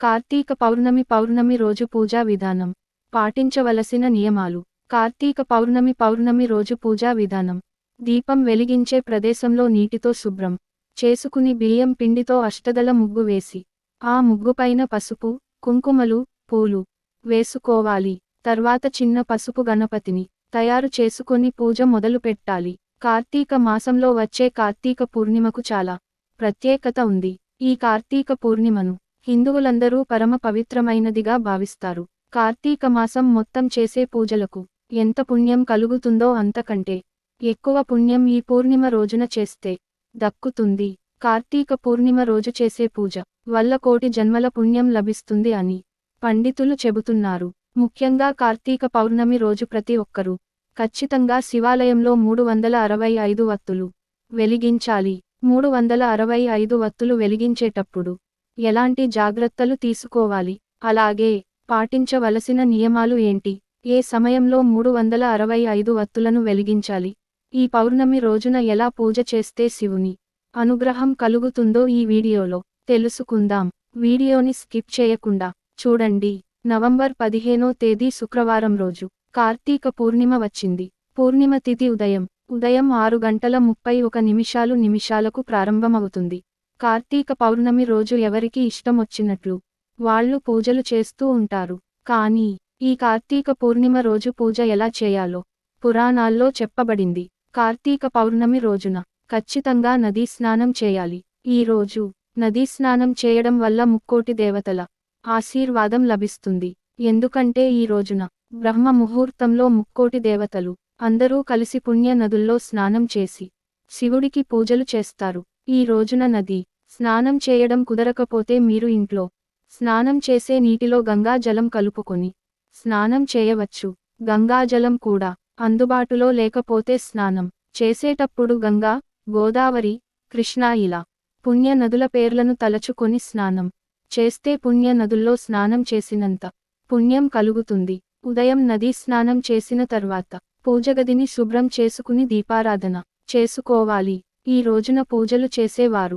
కార్తీక పౌర్ణమి పౌర్ణమి రోజు పూజా విధానం. పాటించవలసిన నియమాలు. కార్తీక పౌర్ణమి పౌర్ణమి రోజు పూజా విధానం. దీపం వెలిగించే ప్రదేశంలో నీటితో శుభ్రం. చేసుకుని బియ్యం పిండితో అష్టదల ముగ్గు వేసి ఆ ముగ్గుపైన పసుపు కుంకుమలు పూలు వేసుకోవాలి. తర్వాత చిన్న పసుపు గణపతిని తయారు చేసుకొని పూజ మొదలు పెట్టాలి. కార్తీక మాసంలో వచ్చే కార్తీక పూర్ణిమకు చాలా ప్రత్యేకత ఉంది. ఈ కార్తీక పూర్ణిమను హిందువులందరూ పరమ పవిత్రమైనదిగా భావిస్తారు. కార్తీక మాసం మొత్తం చేసే పూజలకు ఎంత పుణ్యం కలుగుతుందో అంతకంటే ఎక్కువ పుణ్యం ఈ పూర్ణిమ రోజున చేస్తే దక్కుతుంది. కార్తీక పూర్ణిమ రోజు చేసే పూజ వల్ల కోటి జన్మల పుణ్యం లభిస్తుంది అని పండితులు చెబుతున్నారు. ముఖ్యంగా కార్తీక పౌర్ణమి రోజు ప్రతి ఒక్కరూ ఖచ్చితంగా శివాలయంలో మూడు వందల అరవై ఐదు వత్తులు వెలిగించాలి. మూడు వందల అరవై ఐదు వత్తులు వెలిగించేటప్పుడు ఎలాంటి జాగ్రత్తలు తీసుకోవాలి? అలాగే పాటించవలసిన నియమాలు ఏంటి? ఏ సమయంలో మూడు వందల అరవై ఐదు వత్తులను వెలిగించాలి? ఈ పౌర్ణమి రోజున ఎలా పూజ చేస్తే శివుని అనుగ్రహం కలుగుతుందో ఈ వీడియోలో తెలుసుకుందాం. వీడియోని స్కిప్ చేయకుండా చూడండి. నవంబర్ పదిహేనో తేదీ శుక్రవారం రోజు. కార్తీక పూర్ణిమ వచ్చింది. పూర్ణిమ తిథి ఉదయం. ఉదయం ఆరు గంటల ముప్పై ఒక నిమిషాలు నిమిషాలకు ప్రారంభమవుతుంది. కార్తీక పౌర్ణమి రోజు ఎవరికి ఇష్టం వచ్చినట్లు వాళ్ళు పూజలు చేస్తూ ఉంటారు. కానీ ఈ కార్తీక పూర్ణిమ రోజు పూజ ఎలా చేయాలో పురాణాల్లో చెప్పబడింది. కార్తీక పౌర్ణమి రోజున ఖచ్చితంగా నదీ స్నానం చేయాలి. ఈ రోజు నదీ స్నానం చేయడం వల్ల ముక్కోటి దేవతల ఆశీర్వాదం లభిస్తుంది. ఎందుకంటే ఈ రోజున బ్రహ్మ ముహూర్తంలో ముక్కోటి దేవతలు అందరూ కలిసి పుణ్య నదుల్లో స్నానం చేసి శివుడికి పూజలు చేస్తారు. ఈ రోజున నది స్నానం చేయడం కుదరకపోతే మీరు ఇంట్లో స్నానం చేసే నీటిలో గంగాజలం కలుపుకొని స్నానం చేయవచ్చు. గంగాజలం కూడా అందుబాటులో లేకపోతే స్నానం చేసేటప్పుడు గంగా గోదావరి కృష్ణా ఇలా పుణ్య నదుల పేర్లను తలచుకొని స్నానం చేస్తే పుణ్య నదుల్లో స్నానం చేసినంత పుణ్యం కలుగుతుంది. ఉదయం నదీ స్నానం చేసిన తర్వాత పూజగదిని శుభ్రం చేసుకుని దీపారాధన చేసుకోవాలి. ఈ రోజున పూజలు చేసేవారు.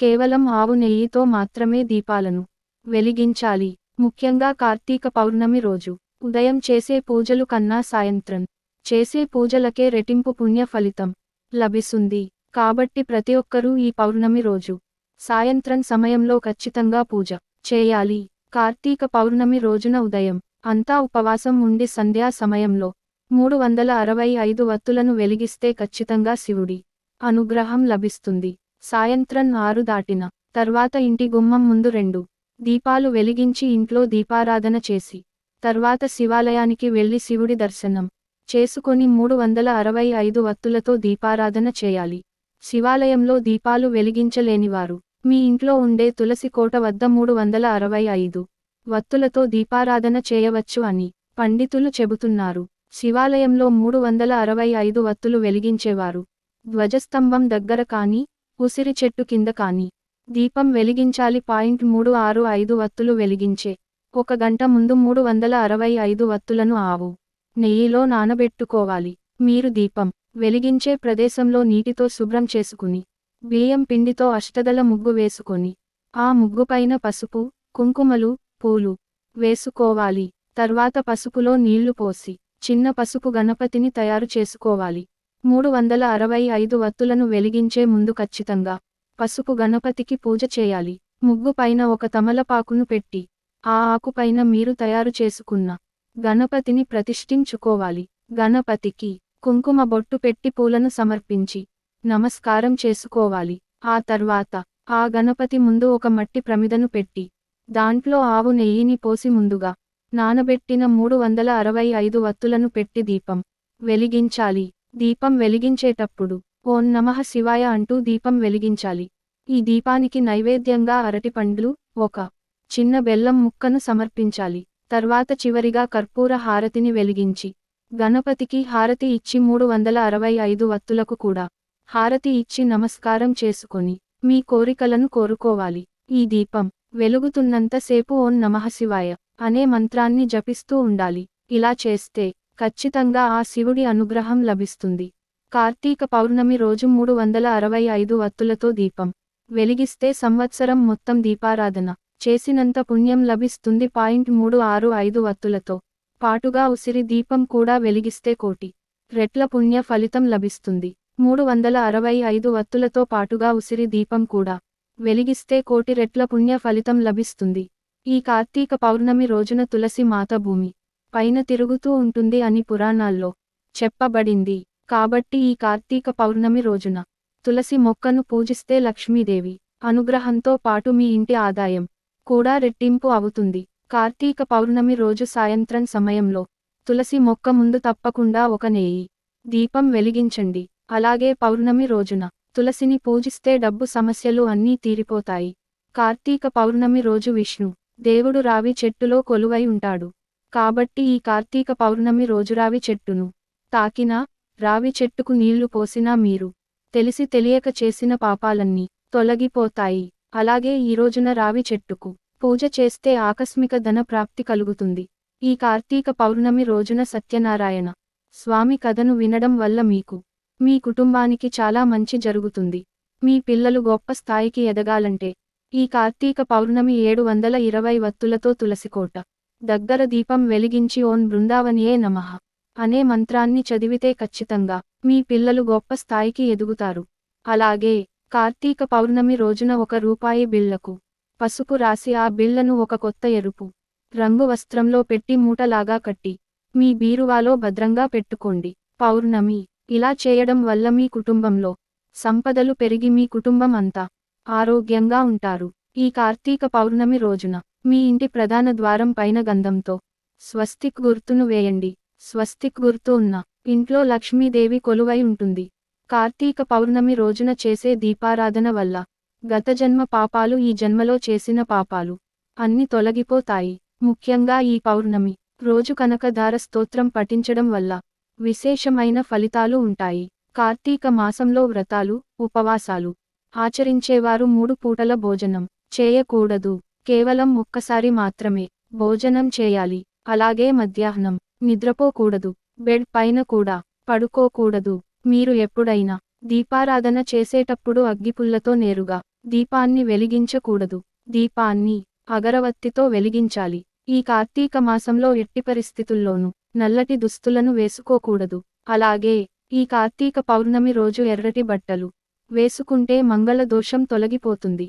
కేవలం ఆవు నెయ్యితో మాత్రమే దీపాలను వెలిగించాలి. ముఖ్యంగా కార్తీక పౌర్ణమి రోజు ఉదయం చేసే పూజలు కన్నా సాయంత్రం చేసే పూజలకే రెటింపు పుణ్య ఫలితం లభిస్తుంది. కాబట్టి ప్రతి ఒక్కరూ ఈ పౌర్ణమి రోజు సాయంత్రం సమయంలో ఖచ్చితంగా పూజ చేయాలి. కార్తీక పౌర్ణమి రోజున ఉదయం అంతా ఉపవాసం ఉండి సంధ్యా సమయంలో మూడు వందల అరవై ఐదు వత్తులను వెలిగిస్తే ఖచ్చితంగా శివుడి అనుగ్రహం లభిస్తుంది. సాయంత్రం ఆరు దాటిన తర్వాత ఇంటి గుమ్మం ముందు రెండు దీపాలు వెలిగించి ఇంట్లో దీపారాధన చేసి తర్వాత శివాలయానికి వెళ్ళి శివుడి దర్శనం చేసుకొని మూడు వందల అరవై ఐదు వత్తులతో దీపారాధన చేయాలి. శివాలయంలో దీపాలు వెలిగించలేనివారు మీ ఇంట్లో ఉండే తులసి కోట వద్ద మూడు వందల అరవై ఐదు వత్తులతో దీపారాధన చేయవచ్చు అని పండితులు చెబుతున్నారు. శివాలయంలో మూడు వందల అరవై ఐదు వత్తులు వెలిగించేవారు ధ్వజస్తంభం దగ్గర కానీ ఉసిరి చెట్టు కింద కానీ. దీపం వెలిగించాలి. పాయింట్ మూడు ఆరు ఐదు వత్తులు వెలిగించే. ఒక గంట ముందు మూడు వందల అరవై ఐదు వత్తులను ఆవు. నెయ్యిలో నానబెట్టుకోవాలి. మీరు దీపం వెలిగించే ప్రదేశంలో నీటితో శుభ్రం చేసుకుని బియ్యం పిండితో అష్టదల ముగ్గు వేసుకొని ఆ ముగ్గుపైన పసుపు కుంకుమలు పూలు వేసుకోవాలి. తర్వాత పసుపులో నీళ్ళు పోసి చిన్న పసుపు గణపతిని తయారు చేసుకోవాలి. మూడు వందల అరవై ఐదు వత్తులను వెలిగించే ముందు ఖచ్చితంగా పసుపు గణపతికి పూజ చేయాలి. ముగ్గు పైన ఒక తమలపాకును పెట్టి ఆ ఆకుపైన మీరు తయారు చేసుకున్న గణపతిని ప్రతిష్ఠించుకోవాలి. గణపతికి కుంకుమ బొట్టు పెట్టి పూలను సమర్పించి నమస్కారం చేసుకోవాలి. ఆ తర్వాత ఆ గణపతి ముందు ఒక మట్టి ప్రమిదను పెట్టి దాంట్లో ఆవు నెయ్యిని పోసి ముందుగా నానబెట్టిన మూడు వందల అరవై ఐదు వత్తులను పెట్టి దీపం వెలిగించాలి. దీపం వెలిగించేటప్పుడు ఓం నమః శివాయ అంటూ దీపం వెలిగించాలి. ఈ దీపానికి నైవేద్యంగా అరటిపండ్లు ఒక చిన్న బెల్లం ముక్కను సమర్పించాలి. తర్వాత చివరిగా కర్పూర హారతిని వెలిగించి గణపతికి హారతి ఇచ్చి మూడు వందల అరవై ఐదు వత్తులకు కూడా హారతి ఇచ్చి నమస్కారం చేసుకొని మీ కోరికలను కోరుకోవాలి. ఈ దీపం వెలుగుతున్నంతసేపు ఓం నమః శివాయ అనే మంత్రాన్ని జపిస్తూ ఉండాలి. ఇలా చేస్తే ఖచ్చితంగా ఆ శివుడి అనుగ్రహం లభిస్తుంది. కార్తీక పౌర్ణమి రోజు మూడు వందల అరవై ఐదు వత్తులతో దీపం. వెలిగిస్తే సంవత్సరం మొత్తం దీపారాధన. చేసినంత పుణ్యం లభిస్తుంది పాయింట్ మూడు ఆరు ఐదు వత్తులతో. పాటుగా ఉసిరి దీపం కూడా వెలిగిస్తే కోటి. రెట్ల పుణ్య ఫలితం లభిస్తుంది. మూడు వందల అరవై ఐదు వత్తులతో పాటుగా ఉసిరి దీపం కూడా. వెలిగిస్తే కోటి రెట్ల పుణ్య ఫలితం లభిస్తుంది. ఈ కార్తీక పౌర్ణమి రోజున తులసి మాత భూమి. పైన తిరుగుతూ ఉంటుంది అని పురాణాల్లో చెప్పబడింది. కాబట్టి ఈ కార్తీక పౌర్ణమి రోజున తులసి మొక్కను పూజిస్తే లక్ష్మీదేవి అనుగ్రహంతో పాటు మీ ఇంటి ఆదాయం కూడా రెట్టింపు అవుతుంది. కార్తీక పౌర్ణమి రోజు సాయంత్రం సమయంలో తులసి మొక్క ముందు తప్పకుండా ఒక నెయ్యి దీపం వెలిగించండి. అలాగే పౌర్ణమి రోజున తులసిని పూజిస్తే డబ్బు సమస్యలు అన్నీ తీరిపోతాయి. కార్తీక పౌర్ణమి రోజు విష్ణు దేవుడు రావి చెట్టులో కొలువై ఉంటాడు. కాబట్టి ఈ కార్తీక పౌర్ణమి రోజు రావి చెట్టును తాకినా రావి చెట్టుకు నీళ్ళు పోసినా మీరు తెలిసి తెలియక చేసిన పాపాలన్నీ తొలగిపోతాయి. అలాగే ఈ రోజున రావి చెట్టుకు పూజ చేస్తే ఆకస్మిక ధన ప్రాప్తి కలుగుతుంది. ఈ కార్తీక పౌర్ణమి రోజున సత్యనారాయణ స్వామి కథను వినడం వల్ల మీకు మీ కుటుంబానికి చాలా మంచి జరుగుతుంది. మీ పిల్లలు గొప్ప స్థాయికి ఎదగాలంటే ఈ కార్తీక పౌర్ణమి ఏడు వందల ఇరవై వత్తులతో తులసికోట దగ్గర దీపం వెలిగించి ఓన్ బృందావనియే నమః అనే మంత్రాన్ని చదివితే ఖచ్చితంగా మీ పిల్లలు గొప్ప స్థాయికి ఎదుగుతారు. అలాగే కార్తీక పౌర్ణమి రోజున ఒక రూపాయి బిళ్ళకు పసుపు రాసి ఆ బిళ్ళను ఒక కొత్త ఎరుపు రంగు వస్త్రంలో పెట్టి మూటలాగా కట్టి మీ బీరువాలో భద్రంగా పెట్టుకోండి. పౌర్ణమి ఇలా చేయడం వల్ల మీ కుటుంబంలో సంపదలు పెరిగి మీ కుటుంబం అంతా ఆరోగ్యంగా ఉంటారు. ఈ కార్తీక పౌర్ణమి రోజున మీ ఇంటి ప్రధాన ద్వారం పైన గంధంతో. స్వస్తిక్ గుర్తును వేయండి. స్వస్తిక్ గుర్తు ఉన్న ఇంట్లో లక్ష్మీదేవి కొలువై ఉంటుంది. కార్తీక పౌర్ణమి రోజున చేసే దీపారాధన వల్ల గత జన్మ పాపాలు ఈ జన్మలో చేసిన పాపాలు అన్ని తొలగిపోతాయి. ముఖ్యంగా ఈ పౌర్ణమి రోజు కనకధార స్తోత్రం పఠించడం వల్ల విశేషమైన ఫలితాలు ఉంటాయి. కార్తీక మాసంలో వ్రతాలు ఉపవాసాలు. ఆచరించేవారు మూడు పూటల భోజనం చేయకూడదు. కేవలం ఒక్కసారి మాత్రమే భోజనం చేయాలి. అలాగే మధ్యాహ్నం నిద్రపోకూడదు. బెడ్ పైన కూడా పడుకోకూడదు. మీరు ఎప్పుడైనా దీపారాధన చేసేటప్పుడు అగ్గిపుల్లతో నేరుగా దీపాన్ని వెలిగించకూడదు. దీపాన్ని అగరవత్తితో వెలిగించాలి. ఈ కార్తీక మాసంలో ఎట్టి పరిస్థితుల్లోనూ నల్లటి దుస్తులను వేసుకోకూడదు. అలాగే ఈ కార్తీక పౌర్ణమి రోజు ఎర్రటి బట్టలు వేసుకుంటే మంగళ దోషం తొలగిపోతుంది.